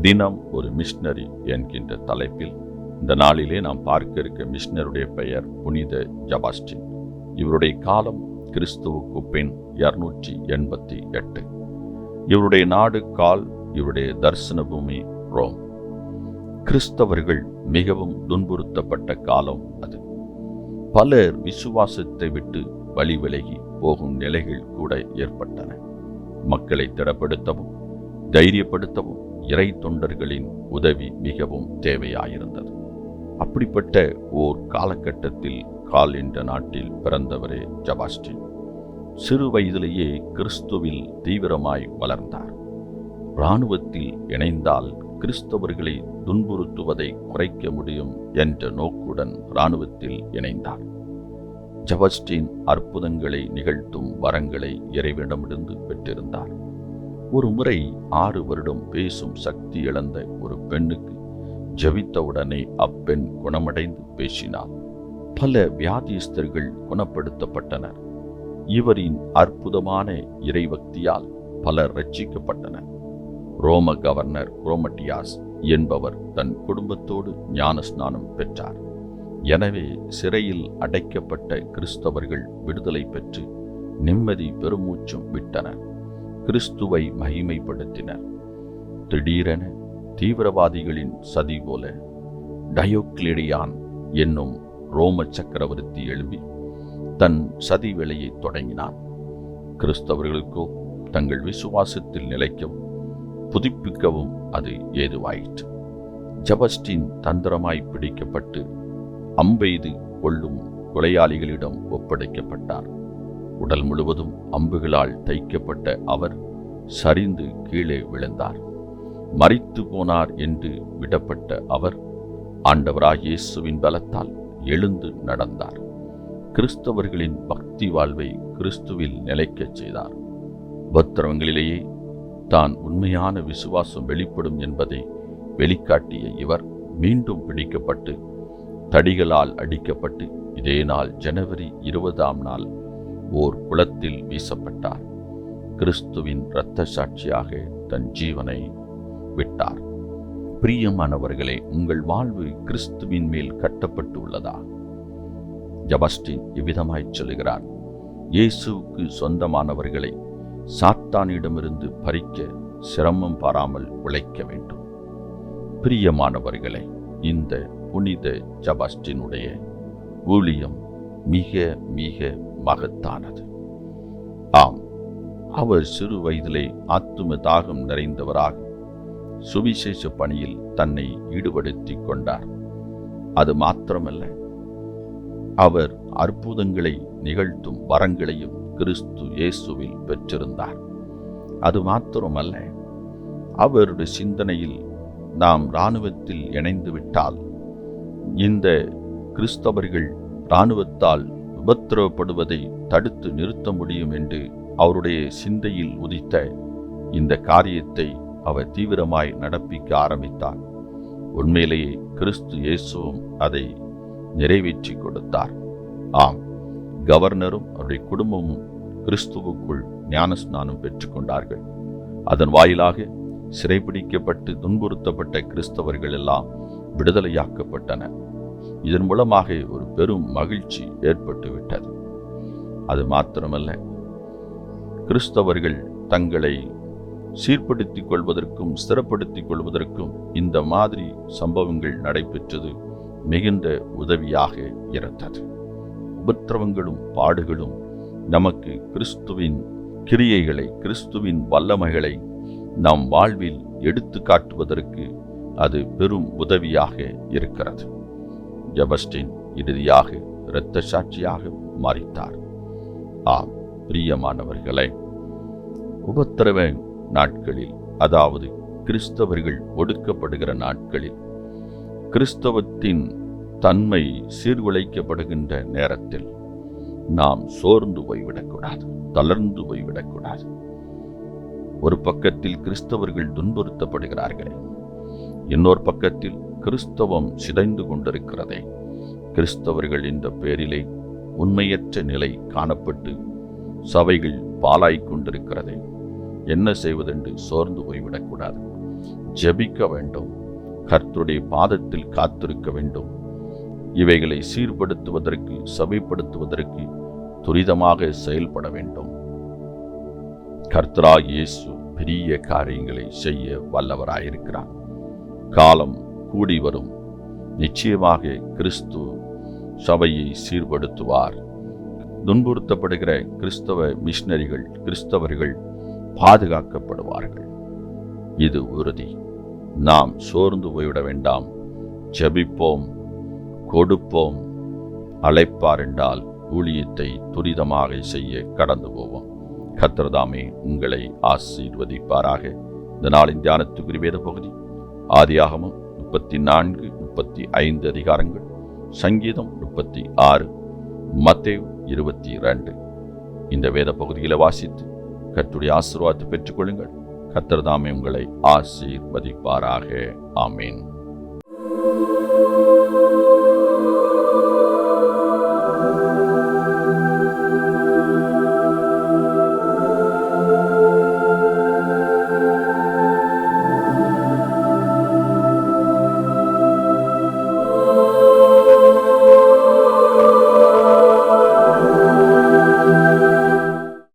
தினம் ஒரு மிஷினரி என்கின்ற தலைப்பில் இந்த நாளிலே நாம் பார்க்க இருக்க மிஷனருடைய பெயர் புனித ஜபாஸ்டின். இவருடைய காலம் கிறிஸ்துவுக்கு பின் இருநூற்றி எண்பத்தி எட்டு. இவருடைய நாடு கால் இவருடைய தரிசன பூமி ரோம். கிறிஸ்தவர்கள் மிகவும் துன்புறுத்தப்பட்ட காலம் அது. பலர் விசுவாசத்தை விட்டு வழி விலகி போகும் நிலைகள் கூட ஏற்பட்டன. மக்களை திடப்படுத்தவும் தைரியப்படுத்தவும் இறை தொண்டர்களின் உதவி மிகவும் தேவையாயிருந்தது. அப்படிப்பட்ட ஓர் காலகட்டத்தில் கால் என்ற நாட்டில் பிறந்தவரே ஜபாஸ்டின் சிறு வயதிலேயே கிறிஸ்துவில் தீவிரமாய் வளர்ந்தார். இராணுவத்தில் இணைந்தால் கிறிஸ்தவர்களை துன்புறுத்துவதை குறைக்க முடியும் என்ற நோக்குடன் இராணுவத்தில் இணைந்தார். ஜபஸ்டின் அற்புதங்களை நிகழ்த்தும் வரங்களை இறைவிடமிருந்து பெற்றிருந்தார். ஒரு முறை ஆறு வருடம் பேசும் சக்தி இழந்த ஒரு பெண்ணுக்கு ஜபித்தவுடனே அப்பெண் குணமடைந்து பேசினார். பல வியாதிஸ்தர்கள் குணப்படுத்தப்பட்டனர். இவரின் அற்புதமான இறைபக்தியால் பலர் ரட்சிக்கப்பட்டனர். ரோம கவர்னர் குரோமட்டியாஸ் என்பவர் தன் குடும்பத்தோடு ஞானஸ்நானம் பெற்றார். எனவே சிறையில் அடைக்கப்பட்ட கிறிஸ்தவர்கள் விடுதலை பெற்று நிம்மதி பெருமூச்சும் விட்டனர். கிறிஸ்துவை மகிமைப்படுத்தினர் திடீரென தீவிரவாதிகளின் சதி போல டயோக்ளிடியான் என்னும் ரோம சக்கரவர்த்தி எழுப்பி தன் சதி வேலையை தொடங்கினான். கிறிஸ்தவர்களுக்கோ தங்கள் விசுவாசத்தில் நிலைக்கவும் புதுப்பிக்கவும் அது ஏதுவாயிற்று. ஜபஸ்டின் தந்திரமாய் பிடிக்கப்பட்டு அம்பெய்து கொள்ளும் கொலையாளிகளிடம் ஒப்படைக்கப்பட்டார். உடல் முழுவதும் அம்புகளால் தைக்கப்பட்ட அவர் சரிந்து கீழே விழுந்தார். மறித்து போனார் என்று விடப்பட்ட அவர் ஆண்டவராக இயேசுவின் பலத்தால் எழுந்து நடந்தார். கிறிஸ்தவர்களின் பக்தி வாழ்வை கிறிஸ்துவில் நிலைக்கச் செய்தார். உபத்திரவங்களிலேயே தான் உண்மையான விசுவாசம் வெளிப்படும் என்பதை வெளிக்காட்டிய இவர் மீண்டும் பிடிக்கப்பட்டு தடிகளால் அடிக்கப்பட்டு இதே நாள் ஜனவரி இருபதாம் நாள் ஓர் குளத்தில் வீசப்பட்டார். கிறிஸ்துவின் இரத்த சாட்சியாக தன் ஜீவனை விட்டார். பிரியமானவர்களே உங்கள் வாழ்வு கிறிஸ்துவின் மேல் கட்டப்பட்டு உள்ளதா ஜபஸ்டின் இவ்விதமாய் சொல்கிறார் இயேசுவுக்கு சொந்தமானவர்களை சாத்தானிடமிருந்து பறிக்க சிரமம் பாராமல் உழைக்க வேண்டும். பிரியமானவர்களே இந்த புனித ஜபாஸ்டினுடைய ஊழியம் மிக மிக மகத்தானது. ஆம் அவர் சிறு வயதிலே ஆத்தும தாகம் நிறைந்தவராக சுவிசேஷ பணியில் தன்னை ஈடுபடுத்திக் கொண்டார். அது மாத்திரமல்ல அவர் அற்புதங்களை நிகழ்த்தும் வரங்களையும் கிறிஸ்து இயேசுவில் பெற்றிருந்தார். அது மாத்திரமல்ல அவருடைய சிந்தனையில் நாம் இராணுவத்தில் இணைந்து விட்டால் இந்த கிறிஸ்தவர்கள் இராணுவத்தால் உபத்திரவப்படுவதை தடுத்து நிறுத்த முடியும் என்று அவருடைய சிந்தையில் உதித்த இந்த காரியத்தை அவர் தீவிரமாய் நடப்பிக்க ஆரம்பித்தார். உண்மையிலேயே கிறிஸ்து இயேசுவும் அதை நிறைவேற்றி கொடுத்தார். ஆம் கவர்னரும் அவருடைய குடும்பமும் கிறிஸ்துவுக்குள் ஞானஸ்நானம் பெற்றுக்கொண்டார்கள் அதன் வாயிலாக சிறைபிடிக்கப்பட்டு துன்புறுத்தப்பட்ட கிறிஸ்தவர்கள் எல்லாம் விடுதலையாக்கப்பட்டன இதன் மூலமாக ஒரு பெரும் மகிழ்ச்சி ஏற்பட்டுவிட்டது. அது மாத்திரமல்ல கிறிஸ்தவர்கள் தங்களை சீர்படுத்திக் கொள்வதற்கும் ஸ்திரப்படுத்திக் கொள்வதற்கும் இந்த மாதிரி சம்பவங்கள் நடைபெற்றது மிகுந்த உதவியாக இருந்தது. உபத்திரவங்களும் பாடுகளும் நமக்கு கிறிஸ்துவின் கிரியைகளை கிறிஸ்துவின் வல்லமைகளை நம் வாழ்வில் எடுத்து காட்டுவதற்கு அது பெரும் உதவியாக இருக்கிறது. ஜபஸ்டின் இறுதியாக இரத்த சாட்சியாக மாறித்தார். ஆம் பிரியமானவர்களே உபத்திரவ நாட்களில் அதாவது கிறிஸ்தவர்கள் ஒடுக்கப்படுகிற நாட்களில் கிறிஸ்தவத்தின் தன்மை சீர்குலைக்கப்படுகின்ற நேரத்தில் நாம் சோர்ந்து போய்விடக்கூடாது தளர்ந்து போய்விடக்கூடாது. ஒரு பக்கத்தில் கிறிஸ்தவர்கள் துன்புறுத்தப்படுகிறார்களே இன்னொரு பக்கத்தில் கிறிஸ்தவம் சிதைந்து கொண்டிருக்கிறதே. கிறிஸ்தவர்கள் இந்த பேரிலே உண்மையற்ற நிலை காணப்பட்டு சபைகள் பாலாய்க் கொண்டிருக்கிறதே. என்ன செய்வதென்று சோர்ந்து போய்விடக்கூடாது ஜெபிக்க வேண்டும். கர்த்தருடைய பாதத்தில் காத்திருக்க வேண்டும். இவைகளை சீர்படுத்துவதற்கு சபைப்படுத்துவதற்கு துரிதமாக செயல்பட வேண்டும். கர்த்தராக இயேசு பெரிய காரியங்களை செய்ய வல்லவராயிருக்கிறார். காலம் கூடி வரும். நிச்சயமாக கிறிஸ்து சபையை சீர்படுத்துவார். துன்புறுத்தப்படுகிற கிறிஸ்தவ மிஷினரிகள் கிறிஸ்தவர்கள் பாதுகாக்கப்படுவார்கள். இது உறுதி. நாம் சோர்ந்து போய்விட வேண்டாம். ஜெபிப்போம் கொடுப்போம். அழைப்பார் என்றால் ஊழியத்தை துரிதமாக செய்ய கடந்து போவோம். கத்திரதாமே உங்களை ஆசீர்வதிப்பாராக. இந்த நாளின் தியானத்துக்குரிய வேத பகுதி ஆதியாகமும் முப்பத்தி நான்கு முப்பத்தி ஐந்து அதிகாரங்கள். சங்கீதம் முப்பத்தி ஆறு மத்தேவ் இருபத்தி ரெண்டு இந்த வேத பகுதிகளை வாசித்து கர்த்தருடைய ஆசீர்வாதத்தை பெற்றுக்கொள்ளுங்கள். கர்த்தர் உங்களை ஆசீர்வதிப்பாராக. ஆமேன்.